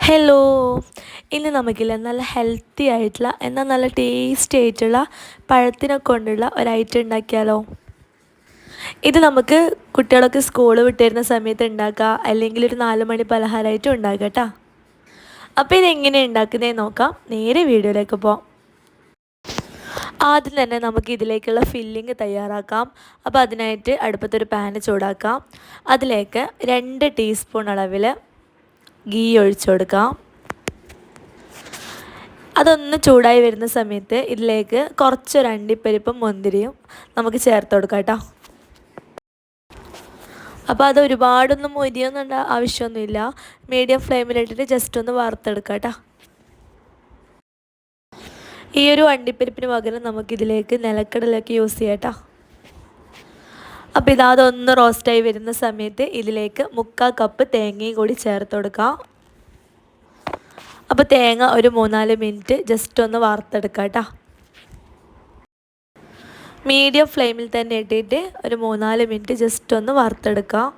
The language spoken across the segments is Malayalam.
ഹലോ ഇന്ന് നമുക്കില്ല നല്ല ഹെൽത്തി ആയിട്ടുള്ള എന്നാൽ നല്ല ടേസ്റ്റി ആയിട്ടുള്ള പഴത്തിനെ കൊണ്ടുള്ള ഒരൈറ്റം ഉണ്ടാക്കിയാലോ? ഇത് നമുക്ക് കുട്ടികളൊക്കെ സ്കൂൾ വിട്ടിരുന്ന സമയത്ത് ഉണ്ടാക്കുക അല്ലെങ്കിൽ ഒരു നാല് മണി പലഹാരമായിട്ടും ഉണ്ടാക്കുക കേട്ടോ അപ്പോൾ ഇതെങ്ങനെ ഉണ്ടാക്കുന്നതെന്ന് നോക്കാം. നേരെ വീഡിയോയിലേക്ക് പോകാം ആദ്യം തന്നെ നമുക്ക് ഇതിലേക്കുള്ള ഫില്ലിങ് തയ്യാറാക്കാം. അപ്പോൾ അതിനായിട്ട് അടുപ്പത്തൊരു പാന് ചൂടാക്കാം. അതിലേക്ക് രണ്ട് ടീസ്പൂൺ അളവിൽ ഗീ ഒഴിച്ചു കൊടുക്കാം. അതൊന്ന് ചൂടായി വരുന്ന സമയത്ത് ഇതിലേക്ക് കുറച്ചൊരു അണ്ടിപ്പരിപ്പും മുന്തിരിയും നമുക്ക് ചേർത്ത് കൊടുക്കാം കേട്ടോ അപ്പോൾ അത് ഒരുപാടൊന്നും മൊരിയൊന്നും ആവശ്യമൊന്നുമില്ല. മീഡിയം ഫ്ലെയിമിലിട്ടിട്ട് ജസ്റ്റ് ഒന്ന് വറുത്തെടുക്കാം കേട്ടോ ഈ ഒരു അണ്ടിപ്പരിപ്പിന് പകരം നമുക്കിതിലേക്ക് നിലക്കടലൊക്കെ യൂസ് ചെയ്യാം കേട്ടോ അപ്പോൾ ഇതാ അതൊന്ന് റോസ്റ്റായി വരുന്ന സമയത്ത് ഇതിലേക്ക് മുക്കാൽ കപ്പ് തേങ്ങയും കൂടി ചേർത്ത് കൊടുക്കാം. അപ്പോൾ തേങ്ങ ഒരു മൂന്നാൽ മിനിറ്റ് ജസ്റ്റ് ഒന്ന് വാർത്തെടുക്കാം കേട്ടോ മീഡിയം ഫ്ലെയിമിൽ തന്നെ ഇട്ടിട്ട് ഒരു മൂന്നാൽ മിനിറ്റ് ജസ്റ്റ് ഒന്ന് വാർത്തെടുക്കാം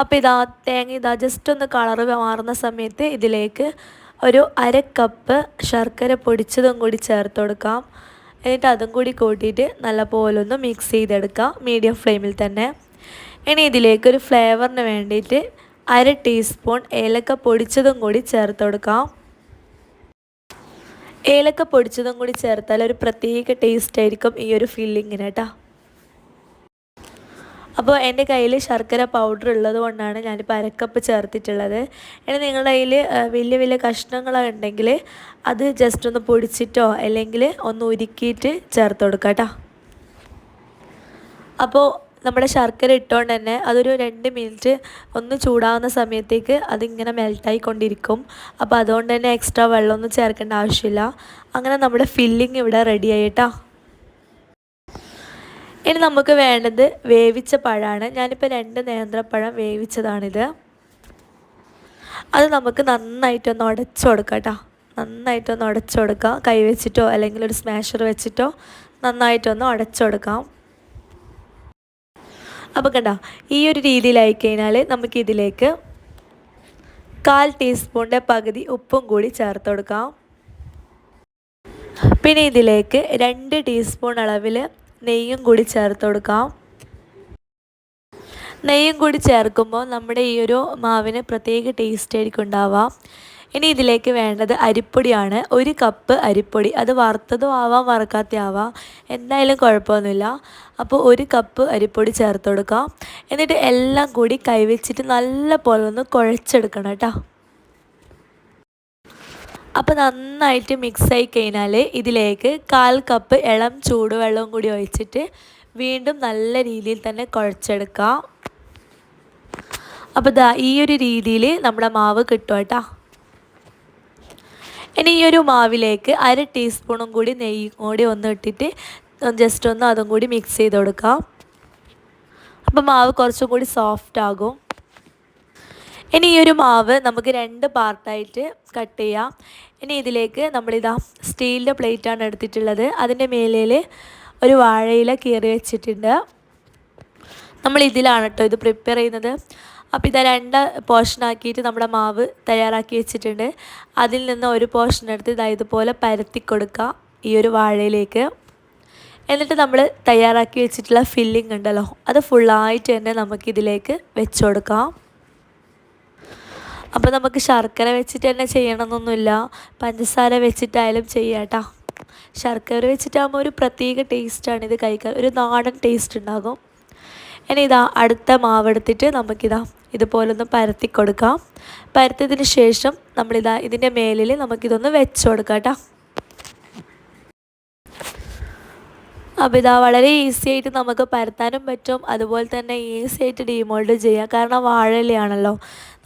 അപ്പോൾ ഇതാ തേങ്ങ ഇതാ ജസ്റ്റ് ഒന്ന് കളറ് മാറുന്ന സമയത്ത് ഇതിലേക്ക് ഒരു അര കപ്പ് ശർക്കര പൊടിച്ചതും കൂടി ചേർത്ത് കൊടുക്കാം. എന്നിട്ട് അതും കൂടി കൂട്ടിയിട്ട് നല്ലപോലെ ഒന്ന് മിക്സ് ചെയ്തെടുക്കുക മീഡിയം ഫ്ലെയിമിൽ തന്നെ. ഇനി ഇതിലേക്ക് ഒരു ഫ്ലേവറിന് വേണ്ടിയിട്ട് അര ടീസ്പൂൺ ഏലക്ക പൊടിച്ചതും കൂടി ചേർത്ത് കൊടുക്കാം. ഏലക്ക പൊടിച്ചതും കൂടി ചേർത്താൽ ഒരു പ്രത്യേക ടേസ്റ്റ് ആയിരിക്കും ഈ ഒരു ഫില്ലിങ്ങിന് കേട്ടോ. അപ്പോൾ എന്റെ കയ്യിൽ ശർക്കര പൗഡർ ഉള്ളത് കൊണ്ടാണ് ഞാനിപ്പോൾ അരക്കപ്പ് ചേർത്തിട്ടുള്ളത്. ഇനി നിങ്ങളുടെ കയ്യിൽ വലിയ വലിയ കഷ്ണങ്ങളൊക്കെ ഉണ്ടെങ്കിൽ അത് ജസ്റ്റ് ഒന്ന് പൊടിച്ചിട്ടോ അല്ലെങ്കിൽ ഒന്ന് ഉരുക്കിയിട്ട് ചേർത്ത് കൊടുക്കാം കേട്ടോ. അപ്പോൾ നമ്മുടെ ശർക്കര ഇട്ടുകൊണ്ട് തന്നെ അതൊരു രണ്ട് മിനിറ്റ് ഒന്ന് ചൂടാവുന്ന സമയത്തേക്ക് അതിങ്ങനെ മെൽട്ടായിക്കൊണ്ടിരിക്കും അപ്പോൾ അതുകൊണ്ട് തന്നെ എക്സ്ട്രാ വെള്ളമൊന്നും ചേർക്കേണ്ട ആവശ്യമില്ല. അങ്ങനെ നമ്മുടെ ഫില്ലിങ് ഇവിടെ റെഡി ആയിട്ടാ ഇനി നമുക്ക് വേണ്ടത് വേവിച്ച പഴമാണ് ഞാനിപ്പോൾ രണ്ട് നേന്ത്രപ്പഴം വേവിച്ചതാണിത്. അത് നമുക്ക് നന്നായിട്ടൊന്ന് ഉടച്ചു കൊടുക്കാം കേട്ടോ. നന്നായിട്ടൊന്ന് ഉടച്ചു കൊടുക്കാം. കൈ വെച്ചിട്ടോ അല്ലെങ്കിൽ ഒരു സ്മാഷർ വെച്ചിട്ടോ നന്നായിട്ടൊന്ന് ഉടച്ചു കൊടുക്കാം. അപ്പോൾ കണ്ടോ ഈ ഒരു രീതിയിലായി കഴിഞ്ഞാൽ നമുക്കിതിലേക്ക് കാൽ ടീസ്പൂണിന്റെ പകുതി ഉപ്പും കൂടി ചേർത്ത് കൊടുക്കാം. പിന്നെ ഇതിലേക്ക് രണ്ട് ടീസ്പൂൺ അളവിൽ നെയ്യും കൂടി ചേർത്ത് കൊടുക്കാം. നെയ്യും കൂടി ചേർക്കുമ്പോൾ നമ്മുടെ ഈ ഒരു മാവിന് പ്രത്യേക ടേസ്റ്റ് ആയിരിക്കും ഉണ്ടാവുക. ഇനി ഇതിലേക്ക് വേണ്ടത് അരിപ്പൊടിയാണ്. ഒരു കപ്പ് അരിപ്പൊടി. അത് വറുത്തതും ആവാം വറുക്കാത്ത എന്തായാലും കുഴപ്പമൊന്നുമില്ല. അപ്പോൾ ഒരു കപ്പ് അരിപ്പൊടി ചേർത്ത് കൊടുക്കാം. എന്നിട്ട് എല്ലാം കൂടി കൈവച്ചിട്ട് നല്ല പോലെ ഒന്ന് കുഴച്ചെടുക്കണം കേട്ടോ. അപ്പോൾ നന്നായിട്ട് മിക്സ് ആയി കഴിഞ്ഞാൽ ഇതിലേക്ക് കാൽ കപ്പ് ഇളം ചൂടുവെള്ളവും കൂടി ഒഴിച്ചിട്ട് വീണ്ടും നല്ല രീതിയിൽ തന്നെ കുഴച്ചെടുക്കാം. അപ്പോൾ ദാ ഈ ഒരു രീതിയിൽ നമ്മുടെ മാവ് കിട്ടും കേട്ടോ. ഇനി ഈ ഒരു മാവിലേക്ക് അര ടീസ്പൂണും കൂടി നെയ്യും കൂടി ഒന്ന് ഇട്ടിട്ട് ജസ്റ്റ് ഒന്ന് അതും കൂടി മിക്സ് ചെയ്ത് കൊടുക്കാം. അപ്പോൾ മാവ് കുറച്ചും കൂടി സോഫ്റ്റ് ആകും. ഇനി ഈ ഒരു മാവ് നമുക്ക് രണ്ട് പാർട്ടായിട്ട് കട്ട് ചെയ്യാം. ഇനി ഇതിലേക്ക് നമ്മളിതാ സ്റ്റീലിന്റെ പ്ലേറ്റാണ് എടുത്തിട്ടുള്ളത്. അതിന്റെ മേലയിൽ ഒരു വാഴയില കീറി വെച്ചിട്ടുണ്ട്. നമ്മൾ ഇതിലാണ് കേട്ടോ ഇത് പ്രിപ്പയർ ചെയ്യുന്നത്. അപ്പോൾ ഇതാ രണ്ട് പോർഷൻ ആക്കിയിട്ട് നമ്മുടെ മാവ് തയ്യാറാക്കി വെച്ചിട്ടുണ്ട്. അതിൽ നിന്ന് ഒരു പോർഷൻ എടുത്ത് ഇതാ ഇതുപോലെ പരത്തി കൊടുക്കുക ഈ ഒരു വാഴയിലേക്ക്. എന്നിട്ട് നമ്മൾ തയ്യാറാക്കി വെച്ചിട്ടുള്ള ഫില്ലിംഗ് ഉണ്ടല്ലോ അത് ഫുള്ളായിട്ട് തന്നെ നമുക്കിതിലേക്ക് വെച്ച് കൊടുക്കാം. അപ്പോൾ നമുക്ക് ശർക്കര വെച്ചിട്ട് തന്നെ ചെയ്യണമെന്നൊന്നുമില്ല. പഞ്ചസാര വെച്ചിട്ടായാലും ചെയ്യാം കേട്ടോ ശർക്കര വെച്ചിട്ടാകുമ്പോൾ ഒരു പ്രത്യേക ടേസ്റ്റാണ് ഇത് കഴിക്കാൻ. ഒരു നാടൻ ടേസ്റ്റ് ഉണ്ടാകും. ഇനി ഇതാ അടുത്ത മാവെടുത്തിട്ട് നമുക്കിതാ ഇതുപോലൊന്ന് പരത്തി കൊടുക്കാം. പരത്തിയതിന് ശേഷം നമ്മളിതാ ഇതിന്റെ മേലിൽ നമുക്കിതൊന്ന് വെച്ച് കൊടുക്കാം കേട്ടോ അപ്പോൾ ഇതാ വളരെ ഈസി ആയിട്ട് നമുക്ക് പരത്താനും പറ്റും. അതുപോലെ തന്നെ ഈസി ആയിട്ട് ഡീമോൾഡ് ചെയ്യാം. കാരണം വാഴയിലയാണല്ലോ.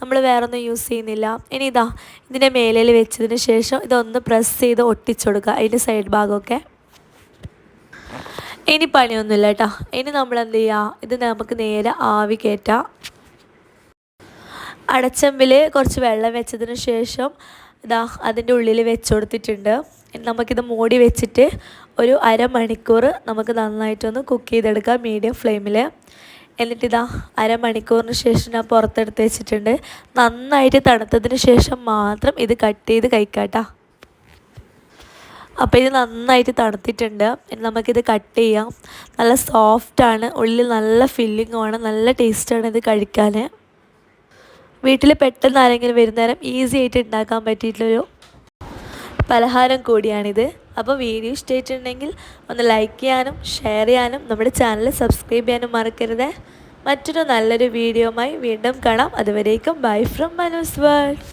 നമ്മൾ വേറെ ഒന്നും യൂസ് ചെയ്യുന്നില്ല. ഇനി ഇതാ ഇതിന്റെ മേലയിൽ വെച്ചതിന് ശേഷം ഇതൊന്ന് പ്രസ് ചെയ്ത് ഒട്ടിച്ചുകൊടുക്കുക അതിന്റെ സൈഡ് ഭാഗമൊക്കെ. ഇനി പണിയൊന്നുമില്ല കേട്ടോ. ഇനി നമ്മൾ എന്ത് ചെയ്യുക ഇത് നമുക്ക് നേരെ ആവി കയറ്റാം അടച്ചമ്പിൽ കുറച്ച് വെള്ളം വെച്ചതിന് ശേഷം ഇതാ അതിന്റെ ഉള്ളിൽ വെച്ച് കൊടുത്തിട്ടുണ്ട് നമുക്കിത് മൂടി വെച്ചിട്ട് ഒരു അരമണിക്കൂർ നമുക്ക് നന്നായിട്ടൊന്ന് കുക്ക് ചെയ്തെടുക്കാം മീഡിയം ഫ്ലെയിമിൽ എന്നിട്ടിതാ അരമണിക്കൂറിന് ശേഷം ഞാൻ പുറത്തെടുത്ത് വെച്ചിട്ടുണ്ട്. നന്നായിട്ട് തണുത്തതിന് ശേഷം മാത്രം ഇത് കട്ട് ചെയ്ത് കഴിക്കാട്ടോ. അപ്പോൾ ഇത് നന്നായിട്ട് തണുത്തിട്ടുണ്ട്. ഇനി നമുക്കിത് കട്ട് ചെയ്യാം. നല്ല സോഫ്റ്റാണ് ഉള്ളിൽ നല്ല ഫില്ലിങ്ങുമാണ് നല്ല ടേസ്റ്റാണ് ഇത് കഴിക്കാൻ വീട്ടിൽ പെട്ടെന്ന് ആരെങ്കിലും വരുന്നേരം ഈസി ആയിട്ട് ഉണ്ടാക്കാൻ പറ്റിയിട്ടുള്ളൊരു പലഹാരം കൂടിയാണിത്. അപ്പോൾ വീഡിയോ ഇഷ്ടമായിട്ടുണ്ടെങ്കിൽ ഒന്ന് ലൈക്ക് ചെയ്യാനും ഷെയർ ചെയ്യാനും നമ്മുടെ ചാനൽ സബ്സ്ക്രൈബ് ചെയ്യാനും മറക്കരുത്. മറ്റൊരു നല്ലൊരു വീഡിയോയുമായി വീണ്ടും കാണാം. അതുവരേക്കും ബൈ ഫ്രം മനോസ് വേൾഡ്